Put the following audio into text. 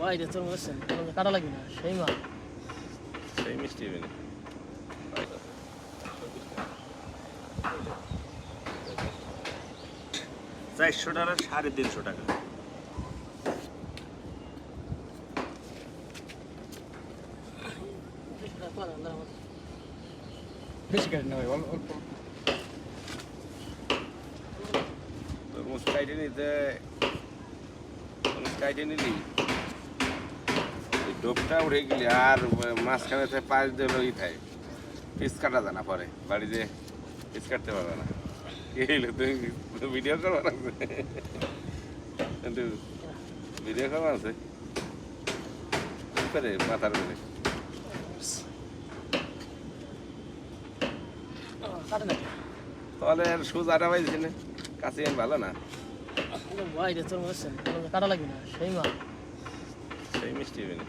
ভাই রে তোর বলছেন কাটা লাগবে না সেই মাল সেই মিষ্টি হবে চারশো টাকা সাড়ে তিনশো টাকা। বেশি কাটে না ভাই অল্প অল্প। তরমুজ কাইটে নিতে তরমুজ কাইটে নিলি? ডোবটা উড়ে গেলি আর মাঝখানে থেকে পাঁচ দিল ই থাকে পিস কাটা যায় না পরে বাড়িতে পিস কাটতে পারবে না। কি হইল তুমি ভিডিও করব না কিন্তু ভিডিও করব আছে করে মাথার উপরে? তাহলে সুজ আটা পাইছি না কাছে ভালো না। ভাই রে তোর কাটা লাগবে না সেই মাল সেই মিষ্টি হবে না।